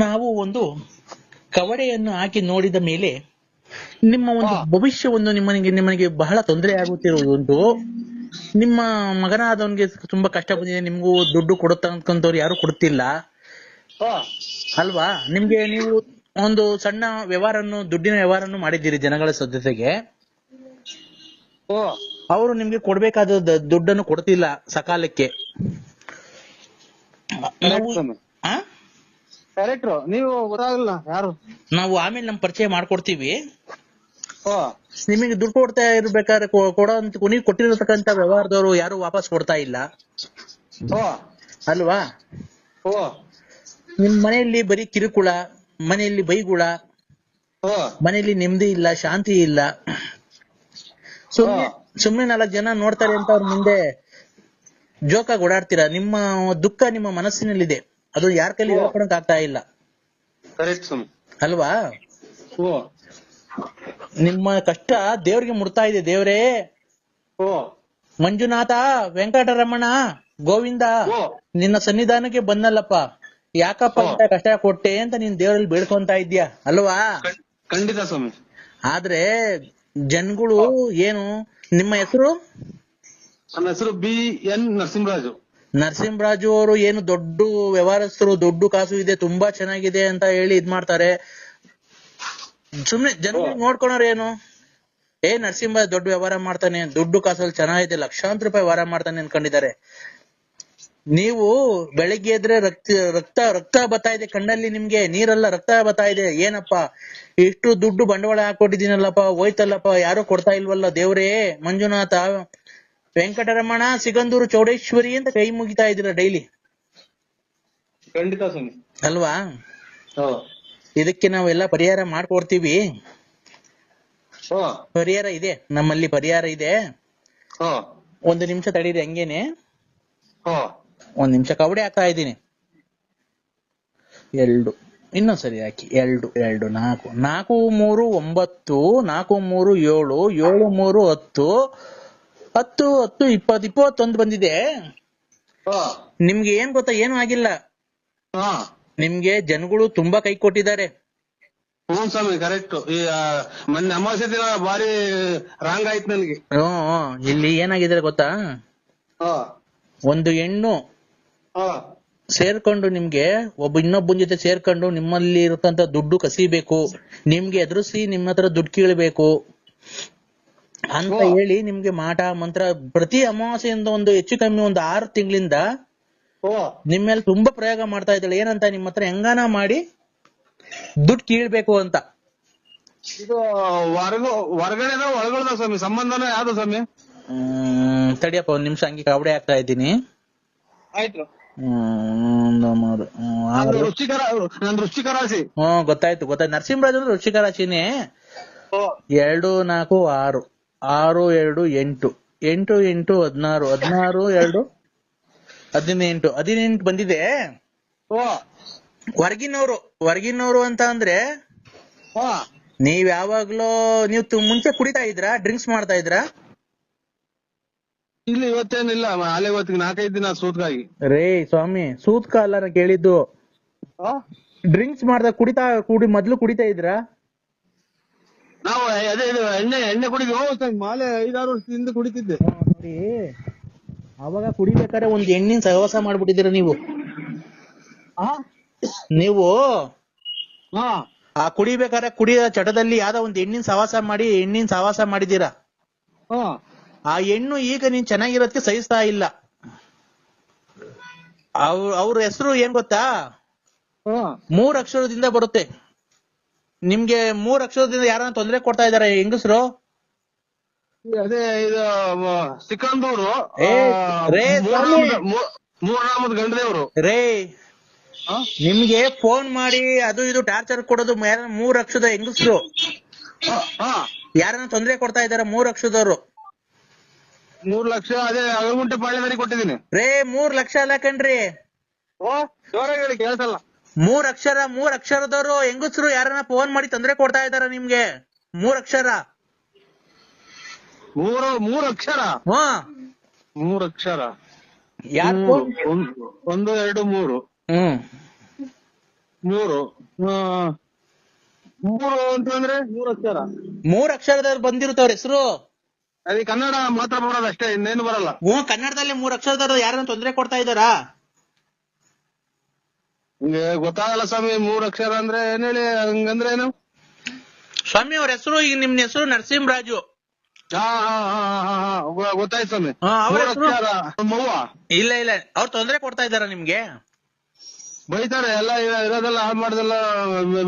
ನಾವು ಒಂದು ಕವಡೆಯನ್ನು ಹಾಕಿ ನೋಡಿದ ಮೇಲೆ ನಿಮ್ಮ ಒಂದು ಭವಿಷ್ಯವನ್ನು ನಿಮ್ಮನಿಗೆ ನಿಮಗೆ ಬಹಳ ತೊಂದರೆ ಆಗುತ್ತಿರುವುದುಂಟು. ನಿಮ್ಮ ಮಗನಾದವನಿಗೆ ತುಂಬಾ ಕಷ್ಟ ಬಂದಿದೆ. ನಿಮ್ಗೂ ದುಡ್ಡು ಕೊಡತಕ್ಕಂಥವ್ರು ಯಾರು ಕೊಡ್ತಿಲ್ಲ. ಅಲ್ವಾ? ನಿಮ್ಗೆ ನೀವು ಒಂದು ಸಣ್ಣ ವ್ಯವಹಾರನ್ನು ದುಡ್ಡಿನ ವ್ಯವಹಾರನ್ನು ಮಾಡಿದ್ದೀರಿ ಜನಗಳ ಸದ್ಯತೆಗೆ. ಅವರು ನಿಮ್ಗೆ ಕೊಡ್ಬೇಕಾದ ದುಡ್ಡನ್ನು ಕೊಡ್ತಿಲ್ಲ ಸಕಾಲಕ್ಕೆ. ಕರೆಕ್ಟ್ರು ನೀವು ಗೊತ್ತಾಗಲ್ಲ ಯಾರು? ನಾವು ಆಮೇಲೆ ನಮ್ ಪರಿಚಯ ಮಾಡ್ಕೊಡ್ತೀವಿ. ಓ. ನಿಮಗೆ ದುಡ್ಡು ಕೊಡ್ತಾ ಇರ್ಬೇಕಾದ್ರೆ ಕೊ- ಕೊಡೋ ಅಂತ ನೀವು ಕೊಟ್ಟಿರತಕ್ಕಂತ ವ್ಯವಹಾರದವರು ಯಾರು ವಾಪಸ್ ಕೊಡ್ತಾ ಇಲ್ಲ. ಓ. ಅಲ್ವಾ? ಓ. ನಿಮ್ ಮನೆಯಲ್ಲಿ ಬರೀ ಕಿರುಕುಳ ಮನೆಯಲ್ಲಿ ಬೈಗುಳ ಓ. ಮನೆಯಲ್ಲಿ ನೆಮ್ಮದಿ ಇಲ್ಲ ಶಾಂತಿ ಇಲ್ಲ. ಸುಮ್ನೆ ಸುಮ್ನೆ ನಾಲ್ಕು ಜನ ನೋಡ್ತಾರೆ ಅಂತ ಅವ್ರ ಮುಂದೆ ಜೋಕ ಓಡಾಡ್ತೀರಾ? ನಿಮ್ಮ ದುಃಖ ನಿಮ್ಮ ಮನಸ್ಸಿನಲ್ಲಿದೆ. ಅದು ಯಾರ ಕೈಲಿ ಹೇಳ್ಕೊಡಕ್ ಆಗ್ತಾ ಇಲ್ಲ. ಅಲ್ವಾ? ಓ ನಿಮ್ಮ ಕಷ್ಟ ದೇವ್ರಿಗೆ ಮುಡ್ತಾ ಇದೆ ದೇವ್ರೇ. ಓ ಮಂಜುನಾಥ ವೆಂಕಟರಮಣ ಗೋವಿಂದ ನಿನ್ನ ಸನ್ನಿಧಾನಕ್ಕೆ ಬಂದಲ್ಲಪ್ಪ. ಯಾಕಪ್ಪ ಇಂತ ಕಷ್ಟ ಕೊಟ್ಟೆ ಅಂತ ನೀನ್ ದೇವರಲ್ಲಿ ಬೇಡ್ಕೊಂತ ಇದ್ಯಾ ಅಲ್ವಾ? ಖಂಡಿತ ಸ್ವಾಮಿ. ಆದ್ರೆ ಜನ್ಗಳು ಏನು? ನಿಮ್ಮ ಹೆಸರು? ನನ್ನ ಹೆಸರು ಬಿ ಎನ್ ನರಸಿಂಹರಾಜು. ನರಸಿಂಹರಾಜು ಅವರು ಏನು ದೊಡ್ಡ ವ್ಯವಹಾರಸ್ಥರು ದೊಡ್ಡ ಕಾಸು ಇದೆ ತುಂಬಾ ಚೆನ್ನಾಗಿದೆ ಅಂತ ಹೇಳಿ ಇದ್ ಮಾಡ್ತಾರೆ. ಸುಮ್ನೆ ಜನ ನೋಡ್ಕೊಳೋರು ಏನು? ಏ ನರಸಿಂಹ ದೊಡ್ಡ ವ್ಯವಹಾರ ಮಾಡ್ತಾನೆ ದುಡ್ಡು ಕಾಸಲ್ಲಿ ಚೆನ್ನಾಗಿದೆ ಲಕ್ಷಾಂತರ ರೂಪಾಯಿ ವ್ಯವಹಾರ ಮಾಡ್ತಾನೆ ಅನ್ಕೊಂಡಿದ್ದಾರೆ. ನೀವು ಬೆಳಿಗ್ಗೆ ಎದ್ರೆ ರಕ್ತ ರಕ್ತ ರಕ್ತ ಬರ್ತಾ ಇದೆ ಕಣ್ಣಲ್ಲಿ ನಿಮ್ಗೆ ನೀರಲ್ಲ ರಕ್ತ ಬರ್ತಾ ಇದೆ ಏನಪ್ಪ? ಇಷ್ಟು ದುಡ್ಡು ಬಂಡವಾಳ ಹಾಕೊಟ್ಟಿದ್ದೀನಲ್ಲಪ್ಪ ಹೋಯ್ತಲ್ಲಪ್ಪ ಯಾರು ಕೊಡ್ತಾ ಇಲ್ವಲ್ಲ ದೇವ್ರೇ ಮಂಜುನಾಥ ವೆಂಕಟರಮಣ ಸಿಗಂದೂರು ಚೌಡೇಶ್ವರಿ ಅಂತ ಕೈ ಮುಗಿತಾ ಇದ್ದೀರಾ ಡೈಲಿ ಖಂಡಿತ ಸ್ವಾಮಿ. ಅಲ್ವಾ? ಇದಕ್ಕೆ ನಾವೆಲ್ಲ ಪರಿಹಾರ ಮಾಡ್ಕೊಡ್ತೀವಿ. ಪರಿಹಾರ ಇದೆ ನಮ್ಮಲ್ಲಿ ಪರಿಹಾರ ಇದೆ. ಒಂದು ನಿಮಿಷ ತಡೀರಿ ಹಂಗೇನೆ. ಒಂದ್ ನಿಮಿಷ ಕಬಡ್ಡಿ ಹಾಕ್ತಾ ಇದ್ದೀನಿ. ಎರಡು ಇನ್ನೊಂದ್ಸರಿ ಹಾಕಿ. ಎರಡು ಎರಡು ನಾಲ್ಕು. ನಾಲ್ಕು ಮೂರು ಒಂಬತ್ತು ನಾಲ್ಕು ಮೂರು ಏಳು ಏಳು ಮೂರು ಹತ್ತು ಹತ್ತು ಹತ್ತು ಇಪ್ಪತ್ ಇಪ್ಪತ್ತೊಂದು ಬಂದಿದೆ. ನಿಮ್ಗೆ ಏನ್ ಗೊತ್ತಾ? ಏನು ಆಗಿಲ್ಲ. ನಿಮ್ಗೆ ಜನಗಳು ತುಂಬಾ ಕೈ ಕೊಟ್ಟಿದ್ದಾರೆ. ಹ್ಞೂ ಸ್ವಾಮಿ ಕರೆಕ್ಟ್ ಮೊನ್ನೆ ಅಮಾವಾಸ್ಯ ದಿನ ಭಾರಿ ರಾಂಗ್ ಆಯ್ತು ನನಗೆ. ಹ್ಮ್. ಇಲ್ಲಿ ಏನಾಗಿದೆ ಗೊತ್ತಾ? ಒಂದು ಹೆಣ್ಣು ಸೇರ್ಕೊಂಡು ನಿಮ್ಗೆ ಒಬ್ಬ ಇನ್ನೊಬ್ಬನ ಜೊತೆ ಸೇರ್ಕೊಂಡು ನಿಮ್ಮಲ್ಲಿ ಇರತಂತ ದುಡ್ಡು ಕಸಿಬೇಕು. ನಿಮ್ಗೆ ಎದುರಿಸಿ ನಿಮ್ಮ ಹತ್ರ ದುಡ್ಡು ಕೀಳ್ಬೇಕು. ಅಂತ ಹೇಳಿ ನಿಮ್ಗೆ ಮಾಟ ಮಂತ್ರ ಪ್ರತಿ ಅಮಾವಾಸ್ಯೆಯಿಂದ ಒಂದು ಹೆಚ್ಚು ಕಮ್ಮಿ ಒಂದು ಆರು ತಿಂಗಳಿಂದ ಓ ನಿಮ್ ಮೇಲೆ ತುಂಬಾ ಪ್ರಯೋಗ ಮಾಡ್ತಾ ಇದ್ದಾಳೆ. ಏನಂತ ನಿಮ್ಮ ಹತ್ರ ಹೆಂಗಾನ ಮಾಡಿ ದುಡ್ಡು ಕೀಳ್ಬೇಕು ಅಂತ. ಇದು ಹೊರಗಡೆದ ಸ್ವಾಮಿ ಸಂಬಂಧನ ಯಾವ್ದು ಸ್ವಾಮಿ? ತಡಿಯಪ್ಪ ಒಂದ್ ನಿಮಿಷ ಹಂಗೆ ಕಾವಡೆ ಹಾಕ್ತಾ ಇದ್ದೀನಿ. ಆಯ್ತು. ಹ್ಮ್ ಗೊತ್ತಾಯ್ತು ಗೊತ್ತಾಯ್ತು. ನರಸಿಂಹರಾಜ್ ಅಂದ್ರೆ ರುಚಿಕರಾಶಿನೇ ರಾಶಿನೇ. ಎರಡು ನಾಲ್ಕು ಆರು. ಆರು ಎರಡು ಎಂಟು. ಎಂಟು ಎಂಟು ಹದಿನಾರು. ಹದಿನಾರು ಎರಡು ಹದಿನೆಂಟು. ಹದಿನೆಂಟು ಬಂದಿದೆ. ಓ ಹೊರಗಿನವ್ರು. ಹೊರಗಿನವ್ರು ಅಂತ ಅಂದ್ರೆ ನೀವ್ ಯಾವಾಗ್ಲೂ ನೀವು ಮುಂಚೆ ಕುಡಿತಾ ಇದ್ರಾ? ಡ್ರಿಂಕ್ಸ್ ಮಾಡ್ತಾ ಇದ್ರಾ? ಇಲ್ಲಿ ಇವತ್ತೇನಿಲ್ಲ. ಅಲೆ ಇವತ್ತಿಗೆ ನಾಲ್ಕೈದು ದಿನ ಸೂತ್ಕಾಗಿ ರೇ ಸ್ವಾಮಿ ಸೂತ್ಕ ಅಲ್ಲ ಕೇಳಿದ್ದು ಡ್ರಿಂಕ್ಸ್ ಮಾಡ್ದಾಗ ಕುಡಿತಾ ಕುಡಿ ಮೊದ್ಲು ಕುಡಿತಾ ಇದ್ರಾ? ನಾವು ಅದೇ ಇದು ಎಣ್ಣೆ ಎಣ್ಣೆ ಕುಡಿದ್ವಿ ಸ್ವಾಮಿ, ಮಾಲೆ ಐದಾರು ವರ್ಷದಿಂದ ಕುಡಿತಿದ್ದೆ. ನೋಡಿ ಅವಾಗ ಕುಡಿಬೇಕಾದ್ರೆ ಒಂದ್ ಎಣ್ಣಿನ ಸಹವಾಸ ಮಾಡ್ಬಿಟ್ಟಿದ್ದೀರ ನೀವು. ಆ? ನೀವು ಹಾ. ಆ ಕುಡಿಬೇಕಾದ್ರೆ ಕುಡಿಯೋ ಚಟದಲ್ಲಿ ಯಾವ್ದ ಒಂದ್ ಹೆಣ್ಣಿನ ಸಹವಾಸ ಮಾಡಿ ಹೆಣ್ಣಿನ ಸಹವಾಸ ಮಾಡಿದೀರ ಹಾ. ಆ ಹೆಣ್ಣು ಈಗ ನೀನ್ ಚೆನ್ನಾಗಿರೋದಕ್ಕೆ ಸಹಿಸ್ತಾ ಇಲ್ಲ. ಅವ್ರ ಅವ್ರ ಹೆಸರು ಏನ್ ಗೊತ್ತಾ? ಹಾ. ಮೂರ್ ಅಕ್ಷರದಿಂದ ಬರುತ್ತೆ. ನಿಮ್ಗೆ ಮೂರ್ ಅಕ್ಷರದಿಂದ ಯಾರನ್ನ ತೊಂದರೆ ಕೊಡ್ತಾ ಇದಾರೆ ಹೆಂಗಸರು? ಅದೇ ಇದು ಸಿಕಂದೂರು. ಏ, ರೇ ಸ್ವಾಮಿ. ಮೂರ್ನಾಮದ ಗಂಡದೇವ್ರು. ರೇ ನಿಮ್ಗೆ ಫೋನ್ ಮಾಡಿ ಅದು ಇದು ಟಾರ್ಚರ್ ಕೊಡೋದು ಮೂರ್ ಅಕ್ಷರದ ಹೆಂಗಸರು. ಹಾ ಯಾರನ್ನ ತೊಂದರೆ ಕೊಡ್ತಾ ಇದಾರೆ ಮೂರ್ ಅಕ್ಷರದವ್ರು. ಮೂರ್ ಲಕ್ಷ ಅದೇ ಅಳಗುಂಟೆ ಪಾಳ್ಯದಲ್ಲಿ ಕೊಟ್ಟಿದ್ದೀನಿ. ರೇ ಮೂರ್ ಲಕ್ಷ ಅಲ್ಲ ಕಣ್ರಿ. ಓ ಜೋರಾಗಿ ಹೇಳಿ ಕೇಳ್ಸಲ್ಲ. ಮೂರ್ ಅಕ್ಷರ ಮೂರ್ ಅಕ್ಷರದವರು ಹೆಂಗಸರು ಯಾರನ್ನ ಫೋನ್ ಮಾಡಿ ತೊಂದರೆ ಕೊಡ್ತಾ ಇದಾರ ನಿಮ್ಗೆ? ಮೂರ್ ಅಕ್ಷರ. ಮೂರು ಮೂರ್ ಅಕ್ಷರ? ಹಾ ಮೂರ್ ಅಕ್ಷರ. ಯಾರ್ phone- ಒಂದು- ಎರಡು ಮೂರು. ಹ್ಮ್. ಮೂರು ಆ, ಮೂರು ಅಂತಂದ್ರೆ ಮೂರು ಅಕ್ಷರ. ಮೂರ್ ಅಕ್ಷರದವ್ರು ಬಂದಿರುತ್ತವ್ರ ಹೆಸರು? ಅದೇ ಕನ್ನಡ ಮಾತ್ರ ಬರೋದು ಅಷ್ಟೇ ಇನ್ನೇನು ಬರಲ್ಲ. ಹ್ಞೂ ಕನ್ನಡದಲ್ಲಿ ಮೂರ್ ಅಕ್ಷರದವ್ರು ಯಾರನ್ನ ತೊಂದರೆ ಕೊಡ್ತಾ ಇದ್ದಾರಾ? ನಿಮ್ಗೆ ಗೊತ್ತಾಗಲ್ಲ ಸ್ವಾಮಿ ಮೂರು ಅಕ್ಷರ ಅಂದ್ರೆ ಏನ್ ಹೇಳಿ ಹಂಗಂದ್ರೆ ಏನು ಸ್ವಾಮಿ ಅವ್ರ ಹೆಸರು ಈಗ ನಿಮ್ ಹೆಸರು ನರಸಿಂಹರಾಜು. ಹಾ ಹಾ ಹಾ ಹಾ ಹಾ ಗೊ- ಗೊತ್ತಾಯ್ತು ಸ್ವಾಮಿ. ಹಾ, ಅವ್ರ ಮೂರು ಹೆಸ್ರು? ಅಕ್ಷರ ಮವ್ವ ಇಲ್ಲ ಇಲ್ಲ ಅವ್ರು ತೊಂದ್ರೆ ಕೊಡ್ತಾ ಇದಾರ ನಿಮ್ಗೆ? ಬೈತಾರೆ ಎಲ್ಲ ಇರ- ಇರೋದೆಲ್ಲ ಹಾಳು ಮಾಡ್ದೆಲ್ಲ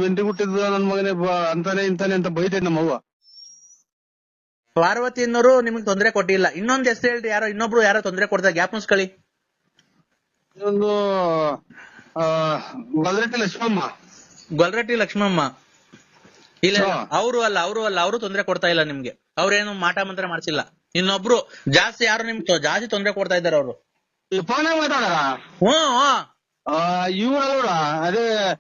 ಮೆಂಟಿ ಹುಟ್ಟಿದ್ದು ನನ್ ಮಗನೇ ಬ- ಅಂತಾನೆ ಇಂತಾನೆ ಅಂತ ಬೈತೈತೆ ನಮ್ಮವ್ವ ಪಾರ್ವತಿ ಅನ್ನೋರು ನಿಮ್ಗೆ ತೊಂದ್ರೆ ಕೊಟ್ಟಿಲ್ಲ. ಇನ್ನೊಂದ್ ಹೆಸರು ಹೇಳ್ರಿ ಯಾರೋ ಇನ್ನೊಬ್ರು ಯಾರೋ ತೊಂದ್ರೆ ಕೊಡ್ತಾರೆ ಗ್ಯಾಪ್ ಮುಸ್ಕೊಳ್ಳಿ ಇದೊಂದು ಆ ಗಲ್ರೆಟ್ಟಿ ಲಕ್ಷ್ಮಮ್ಮ. ಗೊಲ್ರಟ್ಟಿ ಲಕ್ಷ್ಮಮ್ಮ. ಇಲ್ಲ. ಅವರು ಅಲ್ಲ ಅವರು ಅಲ್ಲ ಅವರು ತೊಂದರೆ ಕೊಡ್ತಾ ಇಲ್ಲ ನಿಮ್ಗೆ. ಅವ್ರೇನು ಮಾಟ ಮಂತ್ರ ಮಾಡ್ಸಿಲ್ಲ. ಇನ್ನೊಬ್ರು ಜಾಸ್ತಿ ಯಾರು ನಿಮ್ ಜಾಸ್ತಿ ತೊಂದರೆ ಕೊಡ್ತಾ ಇದ್ದಾರೆ ಅವರು. ಫೋನೇ ಮಾತಾಡಾರ ಹ್ಮ್. ಇವ್ರವ್ರ ಅದೇ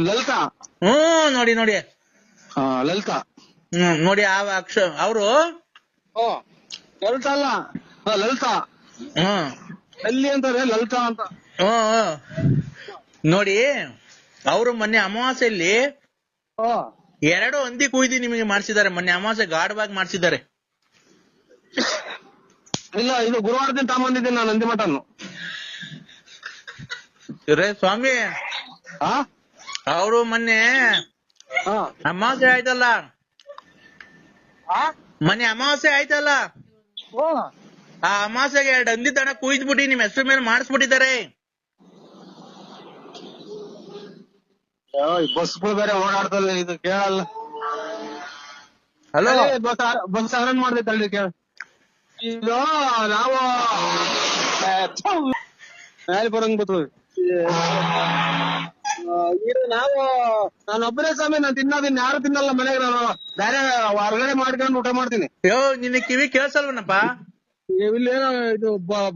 ಲಲಿತಾ. ಹ್ಮ್ ನೋಡಿ ನೋಡಿ. ಲಲಿತಾ. ಹ್ಮ್ ನೋಡಿ ಆ ಅಕ್ಷ ಅವರು? ಲಲಿತಾ ಅಲ್ಲ. ಲಲಿತಾ. ಹ್ಮ್ ಎಲ್ಲಿ ಅಂತಾರೆ ಲಲಿತಾ ಅಂತ. ನೋಡಿ ಅವರು ಮೊನ್ನೆ ಅಮಾವಾಸ್ಯಲ್ಲಿ ಎರಡು ಹಂದಿ ಕುಯ್ದಿ ನಿಮಗೆ ಮಾಡಿಸಿದ್ದಾರೆ. ಮೊನ್ನೆ ಅಮಾವಾಸ್ಯ ಗಾಢವಾಗಿ ಮಾಡಿಸಿದ್ದಾರೆ. ಇಲ್ಲ ಇದು ಗುರುವಾರದಿಂದ ತಗೊಂಬಂದಿದ್ದೀನಿ ನಾನು ಹಂದಿ ಮಟನ್ ರೇ ಸ್ವಾಮಿ. ಅವರು ಮೊನ್ನೆ ಅಮಾವಾಸ್ಯ ಆಯ್ತಲ್ಲ? ಮೊನ್ನೆ ಅಮಾವಾಸ್ಯೆ ಆಯ್ತಲ್ಲ? ಆ ಅಮಾವಾಸ್ಯೆಗೆ ಎರಡು ಹಂದಿ ಕುಯ್ದು ಕುಯ್ದ್ಬಿಟ್ಟು ನಿಮ್ ಹೆಸರು ಮೇಲೆ ಮಾಡಿಸ್ಬಿಟ್ಟಿದ್ದಾರೆ. ಬಸ್ಗಳು ಬೇರೆ ಓಡಾಡ್ತಲ್ಲ ಇದು ಕೇಳಲ್ಲ. ಹಲೋ ಬಸ್ ಬಸ್ ಆರನ್ ಮಾಡ್ದೈತೆ ಅಲ್ರಿ ಕೇಳ. ಇದು ನಾವು ಮೇಲೆ ಬರಂಗ್ ಬರ್ತದೆ ಇದು ನಾವು ನಾನು ಒಬ್ಬರೇ ಸ್ವಾಮಿ ನಾನು ತಿನ್ನೋದಿನ್ ಯಾರು ತಿನ್ನಲ್ಲ ಮನೆಗೆ ನಾನು. ಬೇರೆ ಹೊರಗಡೆ ಮಾಡ್ಕೊಂಡು ಊಟ ಮಾಡ್ತೀನಿ. ಯೋ ನಿನ್ನ ಕಿವಿ ಕೇಳ್ಸಲ್ವನಪ್ಪ? ಇಲ್ಲೇನೋ ಇದು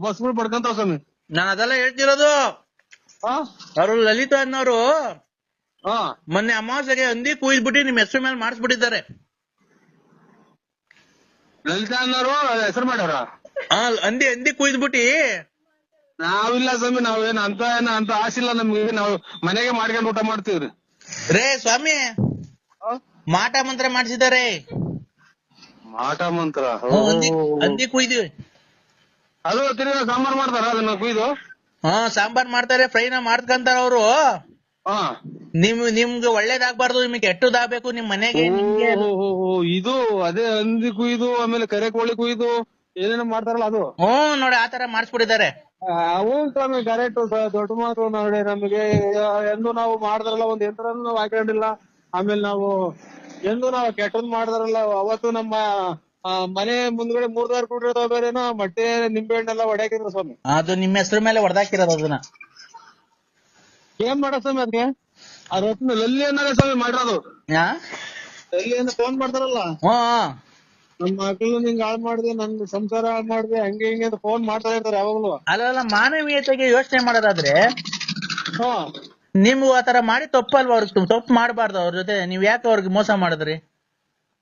ಬಸ್ಗಳು ಪಡ್ಕೊಂತಾವ ಸ್ವಾಮಿ. ನಾನು ಅದೆಲ್ಲ ಹೇಳ್ತಿರೋದು. ಅವರು ಲಲಿತಾ ಅನ್ನೋರು ಮೊನ್ನೆ ಅಮಾವಾಸ್ಯೆಗೆ ಹಂದಿ ಕುಯ್ದ್ಬಿಟ್ಟು ನಿಮ್ ಹೆಸರು ಮೇಲೆ ಮಾಡಿಸ್ಬಿಟ್ಟಿದ್ದಾರೆ. ಲಲಿತಾ ಅನ್ನೋರು ಹೆಸರು ಮಾಡ್ಯಾರ? ಹಾ ಹಂದಿ ಹಂದಿ ಕುಯ್ದ್ಬಿಟ್ಟಿ. ನಾವಿಲ್ಲ ಸ್ವಾಮಿ ನಾವೇನ್ ಅಂತ ಏನ ಅಂತ ಆಸಿಲ್ಲ ನಮ್ಗೆ. ನಾವು ಮನೆಗೆ ಮಾಡ್ಕೊಂಡು ಊಟ ಮಾಡ್ತೀವ್ರಿ. ರೇ ಸ್ವಾಮಿ ಮಾಟ ಮಂತ್ರ ಮಾಡಿಸಿದ್ದಾರೆ. ಮಾಟ ಮಂತ್ರ? ಹಂದಿ ಹಂದಿ ಕುಯ್ದು. ಅದು ತಿರ್ಗಾ ಸಾಂಬಾರ್ ಮಾಡ್ತಾರ ಅದನ್ನ ಕುಯ್ದು? ಹಾ ಸಾಂಬಾರ್ ಮಾಡ್ತಾರೆ ಫ್ರೈನ ಮಾಡ್ಕಂತಾರ ಅವರು. ಹಾ. ನಿಮ್ ನಿಮ್ಗೆ ಒಳ್ಳೇದಾಗ್ಬಾರ್ದು ನಿಮ್ಗೆ ಕೆಟ್ಟದಾಗ್ಬೇಕು ನಿಮ್ ಮನೆಗೆ ನಿಮ್ಗೆ ಇದು ಅದೇ ಹಂದಿ ಕುಯ್ದು ಆಮೇಲೆ ಕರೆ ಕೋಳಿ ಕುಯ್ದು ಏನೇನೋ ಮಾಡ್ತಾರಲ್ಲ ಅದು. ಹ್ಮ್ ನೋಡಿ ಆತರ ಮಾಡಿಸ್ಬಿಟ್ಟಿದ್ದಾರೆ. ಅವು ಸ್ವಾಮಿ ಕರೆಕ್ಟ್ ದೊಡ್ಡ ಮಾತು ನೋಡಿ ನಮಗೆ ಎಂದು ನಾವು ಮಾಡಿದ್ರಲ್ಲ ಒಂದ್ ಯಂತ್ರ ನಾವು ಹಾಕೊಂಡಿಲ್ಲ. ಆಮೇಲೆ ನಾವು ಎಂದು ನಾವು ಕೆಟ್ಟದ್ ಮಾಡಿದ್ರಲ್ಲ ಅವತ್ತು ನಮ್ಮ ಆ, ಮನೆ ಮುಂದ್ಗಡೆ ಮೂರ್ದಾರ್ ಕೂಡಿರ್ತಾವ ಬೇರೆನೋ ಮೊಟ್ಟೆ ನಿಂಬೆ ಹಣ್ಣೆಲ್ಲ ಹೊಡ್ಯಾಕಿದ್ರು ಸ್ವಾಮಿ. ಅದು ನಿಮ್ಮ ಹೆಸರು ಮೇಲೆ ಹೊಡೆದಾಕಿರೋದು ಅದನ್ನ. ಏನ್ ಮಾಡೋ ಸ್ವಾಮಿ ಅದಕ್ಕೆ ಅದ್ರ ಲಲ್ಲಿ ಅನ್ನಾಗ ಸ್ವಾಮಿ ಮಾಡಿರೋದು. ಹಾ ಲಲ್ಲಿ ಅಂತ ಫೋನ್ ಮಾಡ್ತಾರಲ್ಲ? ಹಾ ನಮ್ ಮಕ್ಳು ನಿಂಗ್ ಹಾಳ್ ಮಾಡಿದೆ ನನ್ ಸಂಸಾರ ಹಾಳ್ ಮಾಡಿದೆ ಹಂಗೆ ಹಿಂಗೆ ಅಂತ ಫೋನ್ ಮಾಡ್ತಾ ಇರ್ತಾರೆ ಯಾವಾಗ್ಲೂ. ಅಲ್ಲ ಮಾನವೀಯತೆಗೆ ಯೋಚನೆ ಮಾಡೋದಾದ್ರೆ ಹಾ. ನಿಮ್ಗೂ ಆತರ ಮಾಡಿ ತಪ್ಪಲ್ವಾ ಅವ್ರಿಗೆ? ತಪ್ಪು ಮಾಡಬಾರ್ದು ಅವ್ರ ಜೊತೆ. ನೀವ್ ಯಾಕೆ ಅವ್ರಿಗೆ ಮೋಸ ಮಾಡಿದ್ರಿ?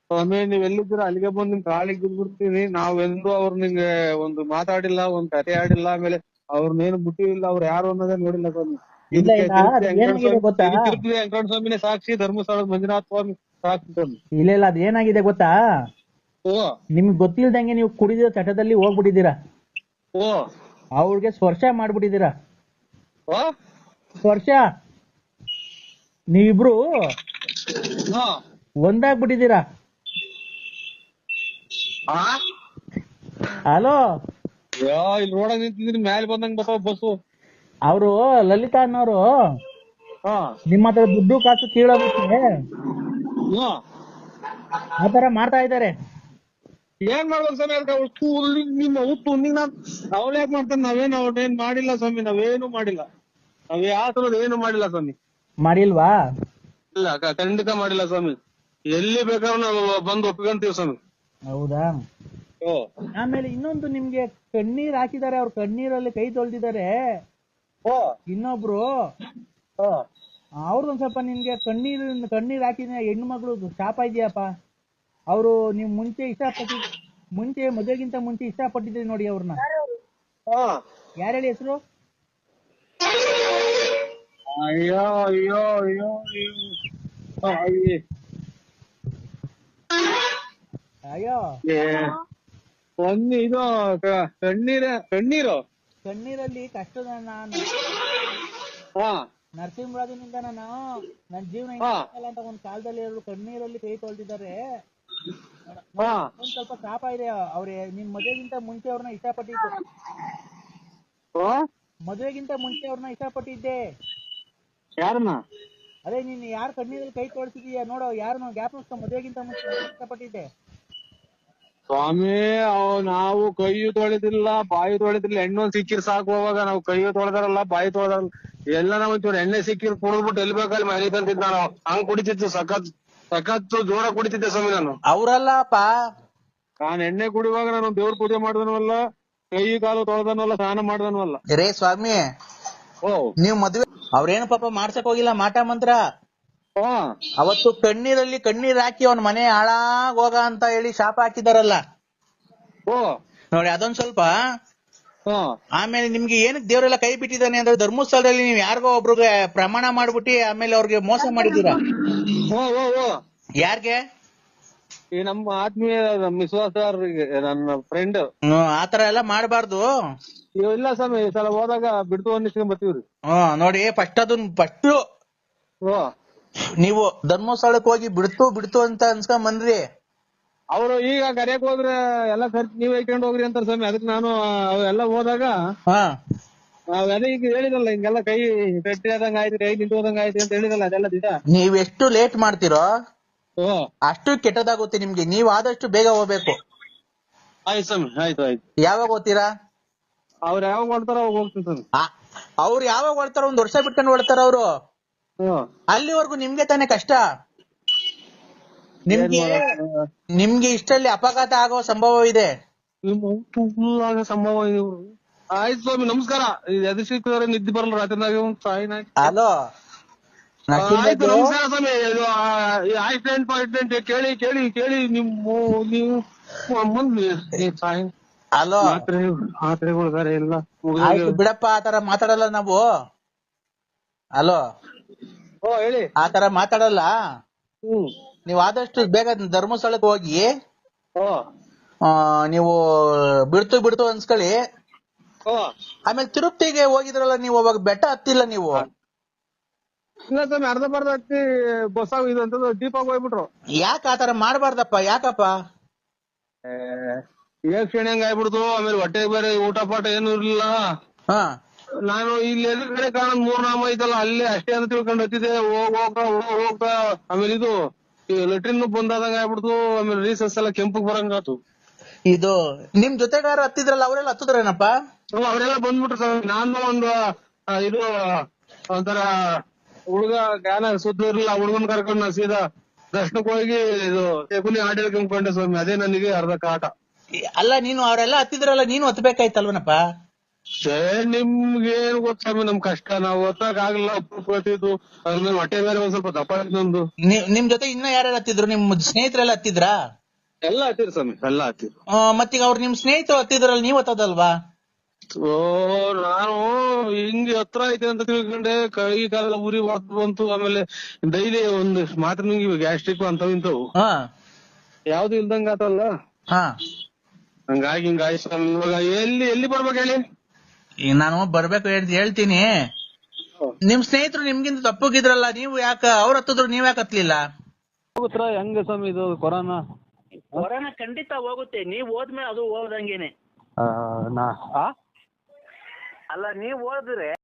ಸ್ವಾಮಿ ನೀವ್ ಎಲ್ಲಿದ್ದೀರ? ಅಲ್ಲಿಗೆ ಬಂದ್ ನಿಮ್ ಕಾಲಿಗೆ ಬಿದ್ಬಿಡ್ತೀನಿ ನಾವೆಂದೂ ಅವ್ರ ನಿಂಗೆ ಒಂದು ಮಾತಾಡಿಲ್ಲ ಒಂದ್ ಕತೆ ಆಡಿಲ್ಲ ಆಮೇಲೆ ಅವ್ರನ್ನೇನು ಬಿಟ್ಟಿಲ್ಲ ಅವ್ರು ಯಾರು ಅನ್ನೋದೇ ನೋಡಿಲ್ಲ ಸ್ವಾಮಿ. ಇಲ್ಲ, ಇಲ್ಲ, ಅದು ಏನಾಗಿದೆ ಗೊತ್ತಾ? ತಿರುಪತಿ ವೆಂಕಟ ಸ್ವಾಮಿನೇ ಸಾಕ್ಷಿ ಧರ್ಮಸ್ಥಳದ ಮಂಜುನಾಥ ಸ್ವಾಮಿ ಸಾಕ್ಷಿ ಇಲ್ಲ ಇಲ್ಲ ಅದ್ ಏನಾಗಿದೆ ಗೊತ್ತಾ? ನಿಮ್ಗೆ ಗೊತ್ತಿಲ್ದಂಗೆ ನೀವು ಕುಡಿದಿರೋ ಚಟದಲ್ಲಿ ಹೋಗ್ಬಿಟ್ಟಿದ್ದೀರಾ? ಅವ್ರಿಗೆ ಸ್ಪರ್ಶ ಮಾಡ್ಬಿಟ್ಟಿದ್ದೀರಾ? ಸ್ಪರ್ಶ? ನೀವಿಬ್ರು ಒಂದಾಗ್ಬಿಟ್ಟಿದ್ದೀರಾ? ಹಲೋ? ಇಲ್ಲಿ ರೋಡಾಗ ನಿಂತಿದ್ದೀನಿ ಮ್ಯಾಲೆ ಬಂದಂಗ್ ಬರ್ತಾವ ಬಸ್ಸು. ಅವರು ಲಲಿತಾ ಅನ್ನೋರು ಹಾ. ನಿಮ್ಮ ಹತ್ರ ದುಡ್ಡು ಕಾಸು ಕೀಳೋದಕ್ಕೆ ಆತರ ಮಾಡ್ತಾ ಇದ್ದಾರೆ. ಏನ್ ಮಾಡ್ಬೇಕು ಸ್ವಾಮಿ ಅದಕ್ಕೆ ಉಪ್ಪು ಹುಲ್ಲಿ ನಿಮ್ಮ ಹುಲ್ಲಿಗೆ ನಾನ್ ಅವ್ಳು ಯಾಕೆ ಮಾಡ್ತಾನೆ? ನಾವೇನು ಅವ್ರೇನ್ ಮಾಡಿಲ್ಲ ಸ್ವಾಮಿ ನಾವೇನು ಮಾಡಿಲ್ಲ. ನಾವ್ ಯಾವ ಏನು ಮಾಡಿಲ್ಲ ಸ್ವಾಮಿ. ಮಾಡಿಲ್ವಾ? ಇಲ್ಲ ಕ- ಖಂಡಿತ ಮಾಡಿಲ್ಲ ಸ್ವಾಮಿ. ಎಲ್ಲಿ ಬೇಕಾದ್ರೂ ನಾವು ಬಂದು ಒಪ್ಕೊಂತೀವಿ ಸ್ವಾಮಿ. ಹೌದಾ? ಓ ಆಮೇಲೆ ಇನ್ನೊಂದು ನಿಮ್ಗೆ ಕಣ್ಣೀರ್ ಹಾಕಿದ್ದಾರೆ ಅವ್ರ ಕಣ್ಣೀರಲ್ಲಿ ಕೈ ತೊಳ್ದಿದ್ದಾರೆ. ಇನ್ನೊಬ್ರು? ಅವ್ರದೊಂದ್ ಸ್ವಲ್ಪ ನಿನ್ಗೆ ಕಣ್ಣೀರ್ ಕಣ್ಣೀರ್ ಹಾಕಿದ ಹೆಣ್ಣು ಮಗಳು ಶಾಪ ಇದೆಯಪ್ಪ. ಅವರು ನೀವು ಮುಂಚೆ ಇಷ್ಟಪಟ್ಟಿ ಮುಂಚೆ ಮದುವೆಗಿಂತ ಮುಂಚೆ ಇಷ್ಟಪಟ್ಟಿದ್ರಿ ನೋಡಿ ಅವ್ರನ್ನ ಯಾರ ಹೇಳಿ ಹೆಸರು? ಅಯ್ಯೋ ಅಯ್ಯೋ ಅಯ್ಯೋ ಅಯ್ಯೋ. ಒಂದ್ ಇದು ಕಣ್ಣೀರ ಕಣ್ಣೀರು. ಕಣ್ಣೀರಲ್ಲಿ ಕಷ್ಟದ ನಾನು. ನರಸಿಂಹರಾಜನಿಂದ ನಾನು. ನನ್ನ ಜೀವನ. ಅಂತ ಒಂದ್ ಕಾಲದಲ್ಲಿ ಅವರು ಕಣ್ಣೀರಲ್ಲಿ ಕೈ ತೊಳ್ದಿದ್ದಾರೆ. ಒಂದ್ ಸ್ವಲ್ಪ ಶಾಪ ಇದೆ ಅವ್ರೆ ನಿಮ್ ಮದುವೆಗಿಂತ ಮುಂಚೆ ಅವ್ರನ್ನ ಇಷ್ಟಪಟ್ಟಿದ್ದೆ? ಮದುವೆಗಿಂತ ಮುಂಚೆ ಅವ್ರನ್ನ ಇಷ್ಟಪಟ್ಟಿದ್ದೆ. ಯಾರನ್ನ? ಅದೇ ನೀನ್ ಯಾರ್ ಕಣ್ಣೀರಲ್ಲಿ ಕೈ ತೊಳ್ಸಿದೀಯ? ನೋಡೋ ಯಾರನ್ನ ಗ್ಯಾಪ್ ಮದುವೆಗಿಂತ ಮುಂಚೆ ಇಷ್ಟಪಟ್ಟಿದ್ದೆ. ಸ್ವಾಮಿ ಅವ್ ನಾವು ಕೈಯು ತೊಳೆದಿಲ್ಲ ಬಾಯಿ ತೊಳೆದಿಲ್ಲ ಎಣ್ಣೆ ಒಂದ್ ಸಿಕ್ಕಿರ್ ಸಾಕು ಅವಾಗ ನಾವು ಕೈಯು ತೊಳೆದಾರಲ್ಲ ಬಾಯಿ ತೊಳೆದಾರಲ್ಲ. ಎಲ್ಲ ನಾವ್ ಒಂಚೂರು ಎಣ್ಣೆ ಸಿಕ್ಕಿರ್ ಕುಡಿದ್ಬಿಟ್ಟು ಎಲ್ಲಿ ಬೇಕಲ್ಲಿ ಮನೆ ತಂತಿದ್ ನಾನು. ಹಂಗ್ ಕುಡಿತಿತ್ತು ಸಖತ್ ಸಖತ್ ಜೋರ ಕುಡಿತಿದ್ದೆ ಸ್ವಾಮಿ ನಾನು. ಅವರಲ್ಲಪ್ಪ. ನಾನ್ ಎಣ್ಣೆ ಕುಡಿಯುವಾಗ ನಾನು ದೇವ್ರ ಪೂಜೆ ಮಾಡಿದನವಲ್ಲ ಕೈ ಕಾಲು ತೊಳೆದನವಲ್ಲ ಸ್ನಾನ ಮಾಡಿದನವಲ್ಲ ರೇ ಸ್ವಾಮಿ ಓ. ನೀವ್ ಮದ್ವೆ ಅವ್ರೇನು ಪಾಪ ಮಾಡ್ಸಕ್ ಹೋಗಿಲ್ಲ ಮಾಟ ಮಂತ್ರ. ಅವತ್ತು ಕಣ್ಣೀರಲ್ಲಿ ಕಣ್ಣೀರ್ ಹಾಕಿ ಅವನ್ ಮನೆ ಹಾಳಾಗ್ ಹೋಗ ಅಂತ ಹೇಳಿ ಶಾಪ ಹಾಕಿದಾರಲ್ಲ. ಓ. ನೋಡಿ ಅದೊಂದ್ ಸ್ವಲ್ಪ. ಹಾ ಆಮೇಲೆ ನಿಮ್ಗೆ ಏನಕ್ಕೆ ದೇವರೆಲ್ಲ ಕೈ ಬಿಟ್ಟಿದ್ದಾನೆ ಅಂದ್ರೆ ಧರ್ಮಸ್ಥಳದಲ್ಲಿ ನೀವು ಯಾರಿಗೋ ಒಬ್ರಿಗೆ ಪ್ರಮಾಣ ಮಾಡ್ಬಿಟ್ಟಿ ಆಮೇಲೆ ಅವ್ರಿಗೆ ಮೋಸ ಮಾಡಿದೀರಾ ಓ ಓ ಓ ಯಾರ್ಗೆ? ಈ ನಮ್ಮ ಆತ್ಮೀಯ ವಿಶ್ವಾಸ ವಿಶ್ವಾಸರಿಗೆ ನನ್ನ ಫ್ರೆಂಡ್ ಆತರ ಎಲ್ಲ ಮಾಡಬಾರ್ದು. ಇಲ್ಲ ಸ್ವಾಮಿ ಈ ಸಲ ಹೋದಾಗ ಬಿಡ್ತು ಅನ್ನಿಸ್ಕೊಂಡ್ ಬರ್ತೀವ್ರಿ. ಹ್ಮ್ ನೋಡಿ ಫಸ್ಟ್ ಅದನ್ ಫಸ್ಟ್ ಓ ನೀವು ಧರ್ಮಸ್ಥಳಕ್ಕೆ ಹೋಗಿ ಬಿಡ್ತು ಬಿಡ್ತು ಅಂತ ಅನ್ಸ್ಕೊಂಡ್ ಬಂದ್ರಿ ಅವರು ಈಗ ಕರೆಯಕ್ ಹೋದ್ರೆ ಎಲ್ಲ ಖರ್ಚು ನೀವ್ ಹೇಳ್ಕೊಂಡ್ ಹೋಗ್ರಿ ಅಂತಾರ ಸ್ವಾಮಿ. ಅದಕ್ಕೆ ನಾನು ಅವೆಲ್ಲ ಹೋದಾಗ ಹಾ. ನಾವ್ ಅದೇ ಈಗ ಹೇಳಿದಲ್ಲ ಹಿಂಗೆಲ್ಲ ಕೈ ಗಟ್ಟಿ ಆದಂಗ ಆಯ್ತು ಕೈ ನಿಂತು ಹೋದಂಗ ಆಯ್ತು ಅಂತ ಹೇಳಿದಲ್ಲ ಅದೆಲ್ಲ ದಿಟ ನೀವ್ ಎಷ್ಟು ಲೇಟ್ ಮಾಡ್ತಿರೋ ಅಷ್ಟು ಕೆಟ್ಟದಾಗುತ್ತೆ ನಿಮ್ಗೆ. ನೀವ್ ಆದಷ್ಟು ಬೇಗ ಹೋಗ್ಬೇಕು. ಆಯ್ತು ಸ್ವಾಮಿ ಆಯ್ತು ಆಯ್ತು. ಯಾವಾಗ ಹೋಗ್ತೀರಾ? ಅವ್ರು ಯಾವಾಗ ಹೊಡ್ತಾರ ಅವಾಗ ಹೋಗ್ತೀನಿ ಸ್ವಾಮಿ. ಅವ್ರು ಯಾವಾಗ ಹೊಡ್ತಾರ ಒಂದ್ ವರ್ಷ ಬಿಟ್ಕೊಂಡು ಹೊಡ್ತಾರ ಅವ್ರು. ಅಲ್ಲಿವರೆಗೂ ನಿಮ್ಗೆ ತಾನೇ ಕಷ್ಟ? ನಿಮ್ಗೆ ನಿಮ್ಗೆ ಇಷ್ಟಲ್ಲಿ ಅಪಘಾತ ಆಗೋ ಸಂಭವ ಇದೆ? ನಿಮ್ಮ ಆಗ ಸಂಭವ ಇದೆ ಇವ್ರು. ಆಯ್ತು ಸ್ವಾಮಿ ನಮಸ್ಕಾರ. ಎದು ಸಿಕ್ಕಿದ್ರೆ ನಿದ್ದೆ ಬರಲ್ಲ ರಾತ್ರಿನಾಗ ಸಾಯಿನ ಹಲೋ? ಆಯ್ತು ನಮಸ್ಕಾರ ಸ್ವಾಮಿ. ಇದು ಆಕ್ಸಿಡೆಂಟ್ ಪಾಕ್ಸಿಡೆಂಟ್ ಕೇಳಿ ಕೇಳಿ ಕೇಳಿ ನಿಮ್ ನೀವು ಮುಂದೆ ಸಾಯಿ. ಹಲೋ? ಮಾತ್ರೆ ಮಾತ್ರೆಗಳು ಬೇರೆ ಇಲ್ಲ ಆಯ್ತು ಬಿಡಪ್ಪ ಆತರ ಮಾತಾಡಲ್ಲ ನಾವು. ಹಲೋ? ಹೇಳಿ. ಆತರ ಮಾತಾಡಲ್ಲ. ಹ್ಮ್. ನೀವು ಆದಷ್ಟು ಬೇಗ ಧರ್ಮಸ್ಥಳಕ್ಕೆ ಹೋಗಿ ಓ. ಆ, ನೀವು ಬಿಡ್ತು ಬಿಡ್ತು ಅನ್ಸ್ಕೊಳ್ಳಿ. ಓ. ಆಮೇಲೆ ತಿರುಪ್ತಿಗೆ ಹೋಗಿದ್ರಲ್ಲ ನೀವು ಅವಾಗ ಬೆಟ್ಟ ಹತ್ತಿಲ್ಲ ನೀವು? ಇಲ್ಲ ಸ್ವಾಮಿ ಅರ್ಧ ಬರ್ಧ ಹತ್ತಿ ಬಸ್ ಇದು ಅಂತ ಆಗಿ ಹೋಗ್ಬಿಟ್ರು. ಯಾಕ ಆತರ ಮಾಡಬಾರ್ದಪ್ಪ ಯಾಕಪ್ಪ? ಏಕ್ ಕ್ಷಣ ಆಗ್ಬಿಡ್ತು ಆಮೇಲೆ ಹೊಟ್ಟೆ ಬೇರೆ ಊಟ ಪಾಠ ಏನು ಇರ್ಲಿಲ್ಲ. ಹಾ. ನಾನು ಇಲ್ಲಿ ಎದುರುಗಡೆ ಕಾಣ ಮೂರ್ ನಾಮ ಐತಲ್ಲ ಅಲ್ಲೇ ಅಷ್ಟೇ ಅಂತ ತಿಳ್ಕೊಂಡ್ ಹತ್ತಿದೆ ಹೋಗ್ ಹೋಗ್ತಾ ಹೋಗ್ ಹೋಗ್ತಾ. ಆಮೇಲೆ ಇದು ಲೆಟ್ರಿನ್ ಬಂದಾದಂಗ ಆಗ್ಬಿಡ್ತು. ಆಮೇಲೆ ರೀಸಸ್ ಎಲ್ಲ ಕೆಂಪಗ್ ಬರಂಗಾತು ಇದು ನಿಮ್ ಜೊತೆಗಾರ ಹತ್ತಿದ್ರಲ್ಲ ಅವರೆಲ್ಲ ಹತ್ತಿದ್ರೇನಪ್ಪ ಅವರೆಲ್ಲ ಬಂದ್ಬಿಟ್ರು ಸರ್ ನಾನು ಒಂದು ಆ, ಇದು ಒಂಥರ ಹುಡುಗ ಜ್ಞಾನ ಸುದ್ದಿ ಇರ್ಲಿಲ್ಲ. ಹುಡುಗನ್ ಕರ್ಕೊಂಡು ನಾ ಸೀದಾ ದರ್ಶನಕ್ಕೆ ಹೋಗಿ ಇದು ಶಕುನಿ ಆಡಿಯೋ ಹೇಳ್ಕೊಂಡ್ಕೊಂಡೆ ಸ್ವಾಮಿ. ಅದೇ ನನಗೆ ಅರ್ಧ ಕಾಟ. ಅಲ್ಲ ನೀನು ಅವರೆಲ್ಲ ಹತ್ತಿದ್ರಲ್ಲ ನೀನು ಹತ್ಬೇಕಾಯ್ತಲ್ವನಪ್ಪ? ಛೇ ನಿಮ್ಗೆ ಏನ್ ಗೊತ್ತ ಸ್ವಾಮಿ ನಮ್ ಕಷ್ಟ. ನಾವು ಓದಕ್ ಆಗ್ಲಿಲ್ಲ ಅದ್ರ ಮೇಲೆ ಹೊಟ್ಟೆ ಬೇರೆ ಒಂದ್ ಸ್ವಲ್ಪ ದಪ್ಪ ಆಯ್ತು ನಂದು. ನಿಮ್ ಜೊತೆ ಇನ್ನ ಯಾರ್ಯಾರು ಹತ್ತಿದ್ರು? ನಿಮ್ ಸ್ನೇಹಿತರೆಲ್ಲ ಹತ್ತಿದ್ರ? ಎಲ್ಲ ಹತ್ತಿರ ಸ್ವಾಮಿ ಎಲ್ಲ ಹತ್ತಿರ ಆ, ಮತ್ತೀಗ ಅವ್ರು ನಿಮ್ ಸ್ನೇಹಿತರು ಹತ್ತಿದ್ರಲ್ಲಿ ನೀವ್ ಹತ್ತದಲ್ವಾ? ಓ ನಾನು ಹಿಂಗ್ ಹತ್ರ ಐತೆ ಅಂತ ತಿಳ್ಕೊಂಡೆ. ಕೈ ಕಾಲ ಉರಿ ಬರ್ತು ಬಂತು. ಆಮೇಲೆ ಡೈಲಿ ಒಂದ್ ಮಾತ್ರ ನಿಂಗೆ ಗ್ಯಾಸ್ಟ್ರಿಕ್ ಅಂತವ್ ಇಂತವು ಹಾ. ಯಾವ್ದು ಇಲ್ದಂಗ ಆತಲ್ಲ? ಹಾ. ಹಂಗಾಗಿ ಹಿಂಗಾಯ್ ಸ್ವಾಮಿ. ಇವಾಗ ಎಲ್ಲಿ ಎಲ್ಲಿ ಬರ್ಬೇಕು ಹೇಳಿ? ಈಗ ನಾನು ಬರ್ಬೇಕು ಹೇಳ್- ಹೇಳ್ತೀನಿ. ನಿಮ್ ಸ್ನೇಹಿತರು ನಿಮ್ಗಿಂತ ತಪ್ಪಗಿದ್ರಲ್ಲ ನೀವು ಯಾಕ ಅವ್ರ ಹತ್ತಿದ್ರು ನೀವ್ ಯಾಕೆ ಹತ್ಲಿಲ್ಲ? ಹೋಗುತ್ತರ ಹೆಂಗ ಸ್ವಾಮಿ ಇದು ಕೊರೋನಾ? ಕೊರೋನಾ ಖಂಡಿತ ಹೋಗುತ್ತೆ. ನೀವ್ ಹೋದ್ಮೇಲೆ ಅದು ಹೋದಂಗೇನೆ. ನಾ ಅಲ್ಲ ನೀವ್ ಹೋದ್ರೆ